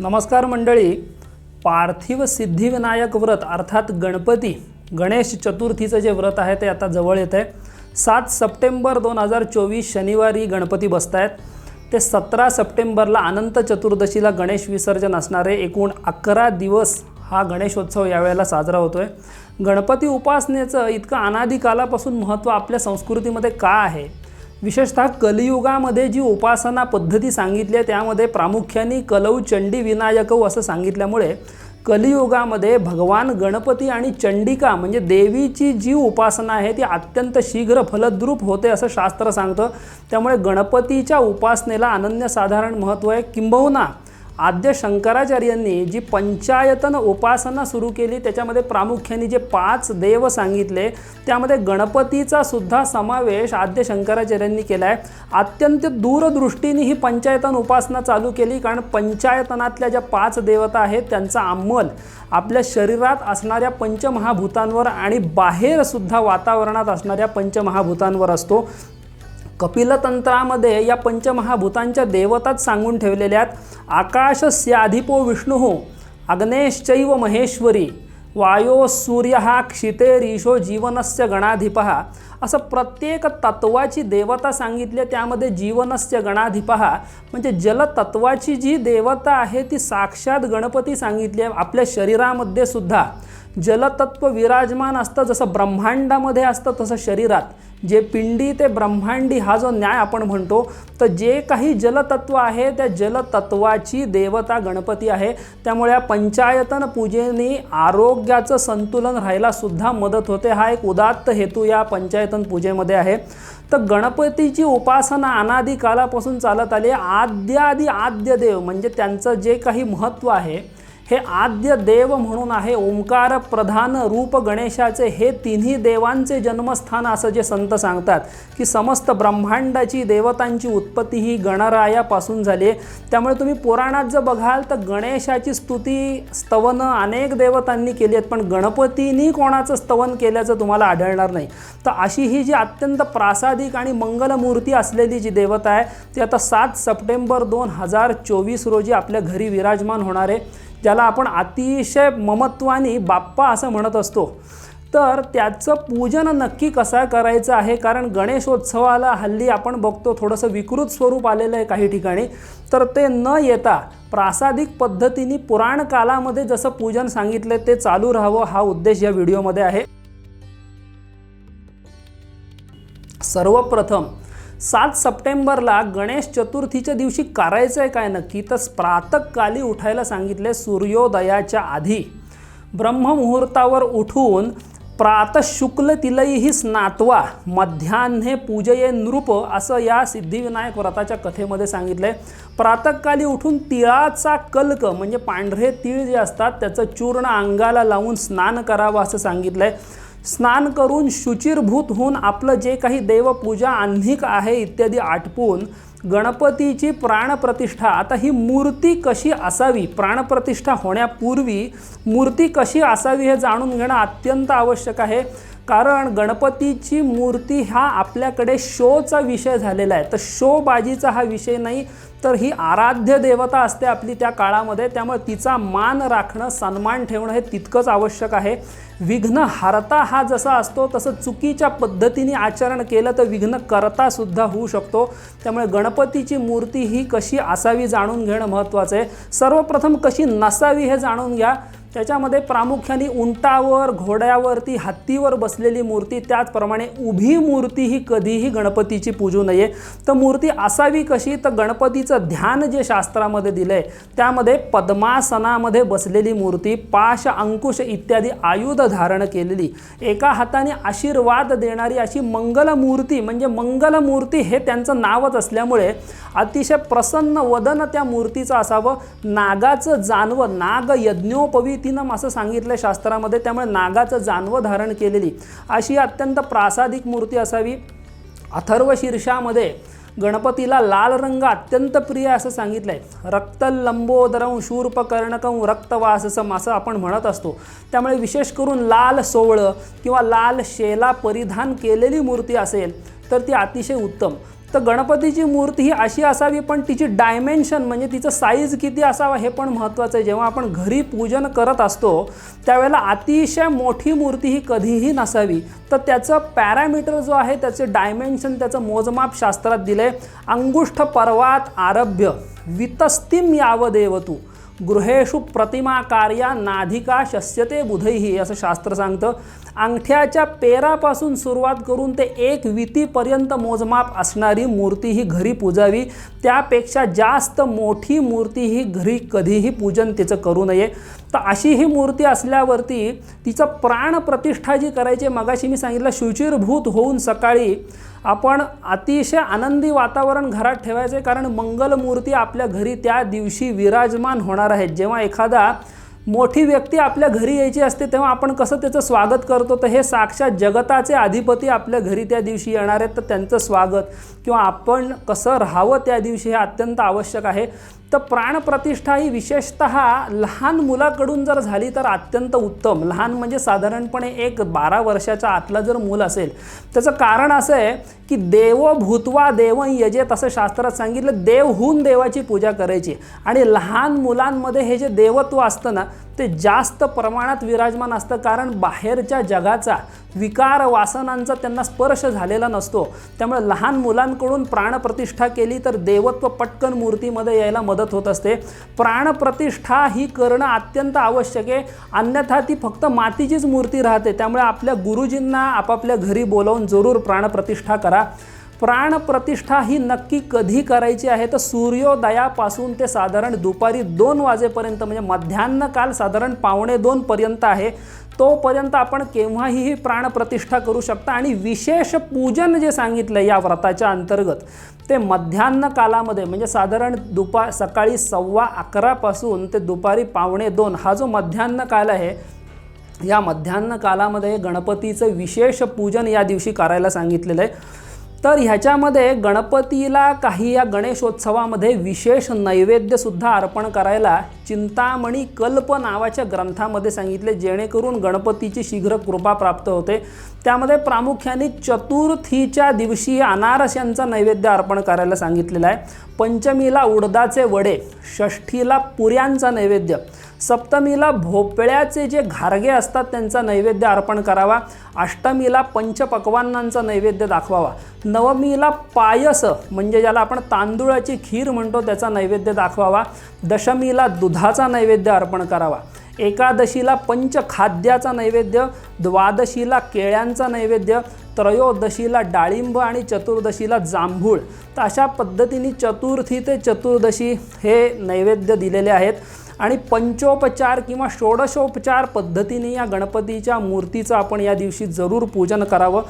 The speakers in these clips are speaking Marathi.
नमस्कार मंडळी. पार्थिव सिद्धिविनायक व्रत अर्थात गणपती गणेश चतुर्थीचं जे व्रत आहे ते आता जवळ येत आहे सात सप्टेंबर दोन हजार चोवीस शनिवारी गणपती बसत आहेत ते सतरा सप्टेंबरला अनंत चतुर्दशीला गणेश विसर्जन असणारे एकूण अकरा दिवस हा गणेशोत्सव यावेळेला साजरा होतो आहे गणपती उपासनेचं इतकं अनादिकालापासून महत्त्व आपल्या संस्कृतीमध्ये का आहे? विशेषतः कलियुगामध्ये जी उपासना पद्धती सांगितली आहे त्यामध्ये प्रामुख्याने कलौ चंडी विनायकौ असं सांगितल्यामुळे कलियुगामध्ये भगवान गणपती आणि चंडिका म्हणजे देवीची जी उपासना आहे ती अत्यंत शीघ्र फलद्रूप होते असं शास्त्र सांगतं. त्यामुळे गणपतीच्या उपासनेला अनन्यसाधारण महत्त्व आहे. किंबहुना आद्य शंकराचार्यांनी जी पंचायतन उपासना सुरू केली त्याच्यामध्ये प्रामुख्याने जे पाच देव सांगितले त्यामध्ये गणपतीचा सुद्धा समावेश आद्य शंकराचार्यांनी केला आहे अत्यंत दूरदृष्टीने ही पंचायतन उपासना चालू केली कारण पंचायतनातल्या ज्या पाच देवता आहेत त्यांचा अंमल आपल्या शरीरात असणाऱ्या पंचमहाभूतांवर आणि बाहेरसुद्धा वातावरणात असणाऱ्या पंचमहाभूतांवर असतो. कपिलतंत्रामध्ये या पंचमहाभूतांच्या देवताच सांगून ठेवलेल्या आहेत. आकाशस्याधिपो विष्णू अग्नेश्चैव महेश्वरी वायो सूर्य हा क्षितेरीशो जीवनस्य गणाधिप. असं प्रत्येक तत्वाची देवता सांगितली आहे त्यामध्ये जीवनस्य गणाधिपहा म्हणजे जलतत्वाची जी देवता आहे ती साक्षात गणपती सांगितली आहे. आपल्या शरीरामध्ये सुद्धा जलतत्व विराजमान असतं जसं ब्रह्मांडामध्ये असतं तसं शरीरात. जे पिंडी ते ब्रह्मांडी हा जो न्याय आपण म्हणतो तर जे काही जलतत्व आहे त्या जलतत्वाची देवता गणपती आहे. त्यामुळे या पंचायतन पूजेने आरोग्याचं संतुलन राहायला सुद्धा मदत होते. हा एक उदात्त हेतू या पंचायतन पूजेमध्ये आहे. तर गणपतीची उपासना अनादी कालापासून चालत आली. आद्यादी आद्य देव म्हणजे त्यांचं जे काही महत्त्व आहे हे आद्य देव म्हणून आहे. ओंकार प्रधान रूप गणेशाचे हे तिन्ही देवांचे जन्मस्थान असं जे संत सांगतात की समस्त ब्रह्मांडाची देवतांची उत्पत्ती ही गणरायापासून झाली आहे. त्यामुळे तुम्ही पुराणात जर बघाल तर गणेशाची स्तुती स्तवनं अनेक देवतांनी केली आहेत. पण गणपतींनी कोणाचं स्तवन केल्याचं तुम्हाला आढळणार नाही. तर अशी ही जी अत्यंत प्रासादिक आणि मंगलमूर्ती असलेली जी देवता आहे ती आता सात सप्टेंबर दोन हजार चोवीस रोजी आपल्या घरी विराजमान होणार आहे. ज्याला आपण अतिशय ममत्वाने बाप्पा असं म्हणत असतो. तर त्याचं पूजन नक्की कसं करायचं आहे? कारण गणेशोत्सवाला हल्ली आपण बघतो थोडंसं विकृत स्वरूप आलेलं आहे काही ठिकाणी. तर ते न येता प्रासादिक पद्धतीने पुराणकालामध्ये जसं पूजन सांगितलं ते चालू राहावं हा उद्देश या व्हिडिओमध्ये आहे. सर्वप्रथम सात सप्टेंबरला गणेश चतुर्थीच्या दिवशी करायचं आहे काय नक्की? तर प्रातकाली उठायला सांगितले सूर्योदयाच्या आधी. ब्रह्ममुहूर्तावर उठून प्रातशुक्ल तिलईही स्नात्वा मध्यान्हे पूजये नृप असं या सिद्धिविनायक व्रताच्या कथेमध्ये सांगितलं आहे प्रातकाली उठून तिळाचा कल्क म्हणजे पांढरे तिळ जे असतात त्याचं चूर्ण अंगाला लावून स्नान करावं असं सांगितलं आहे स्नान करून शुचिरभूत होऊन आपलं जे काही देवपूजा आन्निक आहे इत्यादी आटपून गणपतीची प्राणप्रतिष्ठा आता ही मूर्ती कशी असावी? प्राणप्रतिष्ठा होण्यापूर्वी मूर्ती कशी असावी हे जाणून घेणं अत्यंत आवश्यक आहे. कारण गणपतीची मूर्ती हा आपल्याकडे शोचा विषय झालेला आहे. तर शोबाजीचा हा विषय नाही तर ही आराध्य देवता असते आपली त्या काळामध्ये. त्यामुळे तिचा मान राखणं सन्मान ठेवणं हे तितकंच आवश्यक आहे. विघ्न हरता हा जसा असतो तसं चुकीच्या पद्धतीने आचरण केलं तर विघ्न करता सुद्धा होऊ शकतो. त्यामुळे गणपतीची मूर्ती ही कशी असावी जाणून घेणं महत्त्वाचं आहे. सर्वप्रथम कशी नसावी हे जाणून घ्या. त्याच्यामध्ये प्रामुख्याने उंटावर घोड्यावरती हत्तीवर बसलेली मूर्ती त्याचप्रमाणे उभी मूर्ती ही कधीही गणपतीची पूजू नये. तर मूर्ती असावी कशी? तर गणपतीचं ध्यान जे शास्त्रामध्ये दिलं आहे त्यामध्ये पद्मासनामध्ये बसलेली मूर्ती पाश अंकुश इत्यादी आयुध धारण केलेली एका हाताने आशीर्वाद देणारी अशी मंगलमूर्ती म्हणजे मंगलमूर्ती हे त्यांचं नावच असल्यामुळे अतिशय प्रसन्न वदन त्या मूर्तीचं असावं. नागाचं जानवं नाग यज्ञोपवीतीनं असं सांगितलं शास्त्रामध्ये त्यामुळे नागाचं जानवं धारण केलेली. अशी अत्यंत प्रासादिक मूर्ती असावी. अथर्व शीर्षामध्ये गणपतीला लाल रंग अत्यंत प्रिय असं सांगितलं आहे रक्त लंबोदरं शूर्पकर्णकं रक्तवाससम असं आपण म्हणत असतो. त्यामुळे विशेष करून लाल सोवळं किंवा लाल शेला परिधान केलेली मूर्ती असेल तर ती अतिशय उत्तम. तर गणपतीची मूर्ती ही अशी असावी पण तिची डायमेन्शन म्हणजे तिचं साईज किती असावा हे पण महत्त्वाचं आहे. जेव्हा आपण घरी पूजन करत असतो त्यावेळेला अतिशय मोठी मूर्ती ही कधीही नसावी. तर त्याचं पॅरामीटर जो आहे त्याचे डायमेन्शन त्याचं मोजमाप शास्त्रात दिलं आहे अंगुष्ठ पर्वात आरभ्य वितस्तिम यावदेव तू गृहेषु प्रतिमा कार्या नाधिका शस्यते बुधैही असं शास्त्र सांगतं. अंगठ्याच्या पेरापासून सुरुवात करून ते एक वितीपर्यंत मोजमाप असणारी मूर्ती ही घरी पूजावी. त्यापेक्षा जास्त मोठी मूर्ती ही घरी कधीही पूजन तिचं करू नये. तर अशी ही मूर्ती असल्यावरती तिचं प्राणप्रतिष्ठा जी करायची मगाशी मी सांगितलं शुचिरभूत होऊन सकाळी आपण अतिशय आनंदी वातावरण घरात ठेवायचं आहे कारण मंगलमूर्ती आपल्या घरी त्या दिवशी विराजमान होणार आहेत. जेव्हा एखादा मोठी व्यक्ती आपल्या घरी यायची असते तेव्हा आपण कसं त्याचं स्वागत करतो? तर हे साक्षात जगताचे अधिपती आपल्या घरी त्या दिवशी येणार आहेत. तर त्यांचं स्वागत किंवा आपण कसं राहावं त्या दिवशी हे अत्यंत आवश्यक आहे. तर प्राणप्रतिष्ठा ही विशेषत लहान मुलाकडून जर झाली तर अत्यंत उत्तम. लहान म्हणजे साधारणपणे एक बारा वर्षाच्या आतला जर मूल असेल त्याचं कारण असं आहे की देव भूतवा देव यजेत असं शास्त्रात सांगितलं देव होऊन देवाची पूजा करायची. आणि लहान मुलांमध्ये हे जे देवत्व असतं ना ते जास्त प्रमाणात विराजमान असतं कारण बाहेरच्या जगाचा विकार वासनांचा त्यांना स्पर्श झालेला नसतो. त्यामुळे लहान मुलांकडून प्राणप्रतिष्ठा केली तर देवत्व पटकन मूर्तीमध्ये यायला मदत होत असते. प्राणप्रतिष्ठा ही करणं अत्यंत आवश्यक आहे. अन्यथा ती फक्त मातीचीच मूर्ती राहते. त्यामुळे आपल्या गुरुजींना आपापल्या घरी बोलावून जरूर प्राणप्रतिष्ठा करा. प्राणप्रतिष्ठा ही नक्की कधी करायची आहे? तर सूर्योदयापासून ते साधारण दुपारी दोन वाजेपर्यंत म्हणजे मध्यान्ह काल साधारण पावणे दोनपर्यंत आहे. तोपर्यंत आपण केव्हाही ही प्राणप्रतिष्ठा करू शकता. आणि विशेष पूजन जे सांगितलं या व्रताच्या अंतर्गत ते मध्यान्ह कालामध्ये म्हणजे साधारण दुपा सकाळी सव्वा अकरापासून ते दुपारी पावणे दोन हा जो मध्यान्ह काल आहे या मध्यान्ह कालामध्ये गणपतीचं विशेष पूजन या दिवशी करायला सांगितलेलं आहे. तर ह्याच्यामध्ये गणपतीला काही या गणेशोत्सवामध्ये विशेष नैवेद्यसुद्धा अर्पण करायला चिंतामणी कल्प नावाच्या ग्रंथामध्ये सांगितले जेणेकरून गणपतीची शीघ्र कृपा प्राप्त होते. त्यामध्ये प्रामुख्याने चतुर्थीच्या दिवशी अनारस यांचा नैवेद्य अर्पण करायला सांगितलेला आहे. पंचमीला उडदाचे वडे षष्ठीला पुऱ्यांचा नैवेद्य सप्तमीला भोपळ्याचे जे घारगे असतात त्यांचा नैवेद्य अर्पण करावा अष्टमीला पंचपक्वान्नांचा नैवेद्य दाखवावा नवमीला पायस म्हणजे ज्याला आपण तांदूळाची खीर म्हणतो त्याचा नैवेद्य दाखवावा दशमीला दुधाचा नैवेद्य अर्पण करावा एकादशीला पंचखाद्याचा नैवेद्य द्वादशीला केळ्यांचा नैवेद्य त्रयोदशीला डाळिंब आणि चतुर्दशीला जांभूळ. तर अशा पद्धतीने चतुर्थी ते चतुर्दशी हे नैवेद्य दिलेले आहेत. आणि पंचोपचार किंवा षोडशोपचार पद्धतीने या गणपतीच्या मूर्तीचं आपण या दिवशी जरूर पूजन करावं.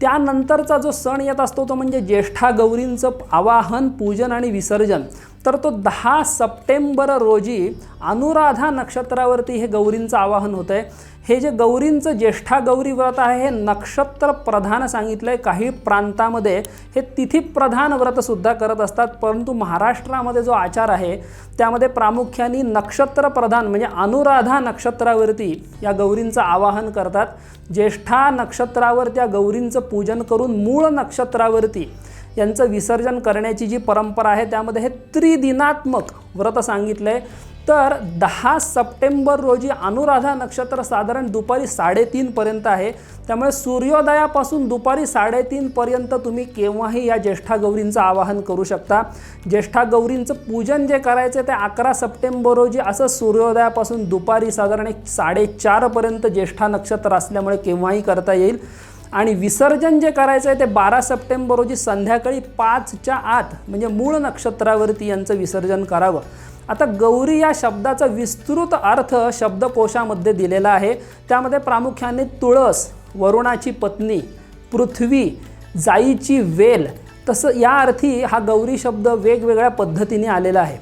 त्यानंतरचा जो सण येत असतो तो म्हणजे ज्येष्ठा गौरींचं आवाहन पूजन आणि विसर्जन. तर तो दहा सप्टेंबर रोजी अनुराधा नक्षत्रावरती हे गौरींचं आवाहन होतं आहे हे जे गौरींचं ज्येष्ठा गौरी व्रत आहे हे नक्षत्र प्रधान सांगितलं आहे काही प्रांतामध्ये हे तिथी प्रधान व्रतसुद्धा करत असतात. परंतु महाराष्ट्रामध्ये जो आचार आहे त्यामध्ये प्रामुख्याने नक्षत्र प्रधान म्हणजे अनुराधा नक्षत्रावरती या गौरींचं आवाहन करतात. ज्येष्ठा नक्षत्रावर त्या गौरींचं पूजन करून मूळ नक्षत्रावरती यांचं विसर्जन करण्याची जी परंपरा आहे त्यामध्ये हे त्रिदिनात्मक व्रत सांगितलं आहे तर दहा सप्टेंबर रोजी अनुराधा नक्षत्र साधारण दुपारी साडेतीनपर्यंत आहे. त्यामुळे सूर्योदयापासून दुपारी साडेतीनपर्यंत तुम्ही केव्हाही या ज्येष्ठा गौरींचं आवाहन करू शकता. ज्येष्ठा गौरींचं पूजन जे करायचं ते अकरा सप्टेंबर रोजी असं सूर्योदयापासून दुपारी साधारण एक साडेचारपर्यंत ज्येष्ठा नक्षत्र असल्यामुळे केव्हाही करता येईल. आणि विसर्जन जे करायचं आहे ते बारा सप्टेंबर रोजी संध्याकाळी पाचच्या आत म्हणजे मूळ नक्षत्रावरती यांचं विसर्जन करावं. आता गौरी या शब्दाचा विस्तृत अर्थ शब्दकोशामध्ये दिलेला आहे. त्यामध्ये प्रामुख्याने तुळस वरुणाची पत्नी पृथ्वी जाईची वेल तसं या अर्थी हा गौरी शब्द वेगवेगळ्या पद्धतीने आलेला आहे.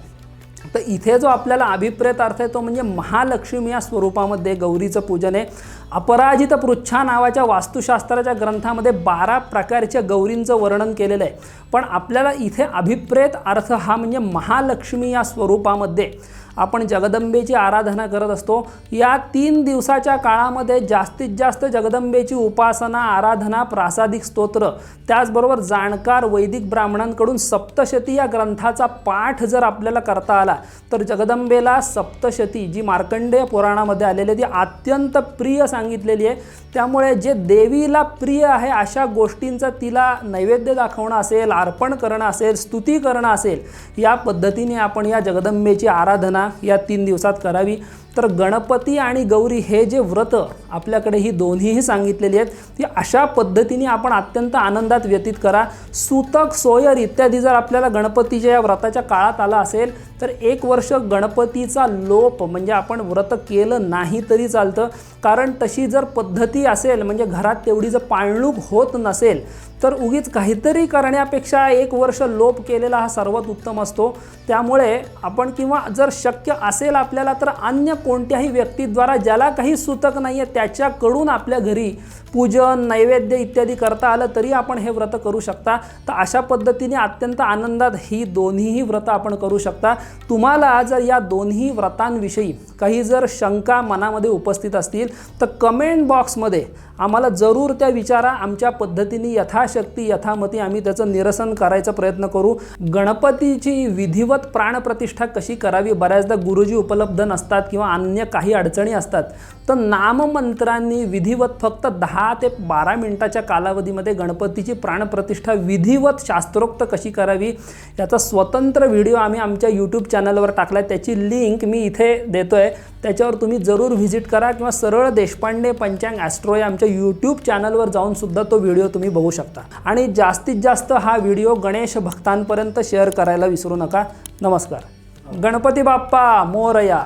तर इथे जो आपल्याला अभिप्रेत अर्थ आहे तो म्हणजे महालक्ष्मी या स्वरूपामध्ये गौरीचं पूजन आहे. अपराजित पृच्छा नावाच्या वास्तुशास्त्राच्या ग्रंथामध्ये बारा प्रकारच्या गौरींचं वर्णन केलेलं आहे. पण आपल्याला इथे अभिप्रेत अर्थ हा म्हणजे महालक्ष्मी या स्वरूपामध्ये. आपण जगदंबेची आराधना करत असतो. या तीन दिवसाच्या काळामध्ये जास्तीत जास्त जगदंबेची उपासना आराधना प्रासादिक स्तोत्र त्याचबरोबर जाणकार वैदिक ब्राह्मणांकडून सप्तशती या ग्रंथाचा पाठ जर आपल्याला करता आला तर जगदंबेला सप्तशती जी मार्कंडेय पुराणामध्ये आलेली आहे ती अत्यंत प्रिय सांगितलेली आहे. त्यामुळे जे देवीला प्रिय आहे अशा गोष्टींचा तिला नैवेद्य दाखवणं असेल अर्पण करणं असेल स्तुती करणं असेल या पद्धतीने आपण या जगदंबेची आराधना या तीन दिवसात करावी. तर गणपती आणि गौरी हे जे व्रत आपल्याकडे ही दोन्हीही सांगितलेली आहेत ती अशा पद्धतीने आपण अत्यंत आनंदात व्यतीत करा. सूतक सोयर इत्यादी जर आपल्याला गणपतीच्या या व्रताच्या काळात आला असेल तर एक वर्ष गणपतीचा लोप म्हणजे आपण व्रत केलं नाही तरी चालतं. कारण तशी जर पद्धती असेल म्हणजे घरात तेवढी जर पाळणूक होत नसेल तर उगीच काहीतरी करण्यापेक्षा एक वर्ष लोप केलेला हा सर्वात उत्तम असतो. त्यामुळे आपण किंवा जर शक्य असेल आपल्याला तर अन्य कोणत्याही व्यक्तीद्वारा ज्याला काही सुतक नाही आहे त्याच्याकडून आपल्या घरी पूजन नैवेद्य इत्यादी करता आलं तरी आपण हे व्रत करू शकता. तर अशा पद्धतीने अत्यंत आनंदात ही दोन्हीही व्रतं आपण करू शकता. तुम्हाला जर या दोन्ही व्रतांविषयी काही जर शंका मनामध्ये उपस्थित असतील तर कमेंट बॉक्समध्ये आम्हाला जरूर त्या विचारा आमच्या पद्धतीने यथाशक्ती यथामती आम्ही त्याचं निरसन करायचा प्रयत्न करू. गणपतीची विधिवत प्राणप्रतिष्ठा कशी करावी? बऱ्याचदा गुरुजी उपलब्ध नसतात किंवा अन्य काही अडचणी असतात. तर नाममंत्रांनी विधिवत फक्त दहा ते बारा मिनटाच्या कालावधीमध्ये गणपतीची प्राणप्रतिष्ठा विधिवत शास्त्रोक्त कशी करावी? याचा स्वतंत्र व्हिडिओ आम्ही आमच्या यूट्यूब चॅनलवर टाकला आहे त्याची लिंक मी इथे देतो आहे त्याच्यावर तुम्ही जरूर व्हिजिट करा किंवा सरळ देशपांडे पंचांग ॲस्ट्रो या आमच्या यूट्यूब चॅनलवर जाऊन सुद्धा तो व्हिडिओ तुम्ही बघू शकता. आणि जास्तीत जास्त हा व्हिडिओ गणेश भक्तांपर्यंत शेअर करायला विसरू नका. नमस्कार. गणपती बाप्पा मोरया.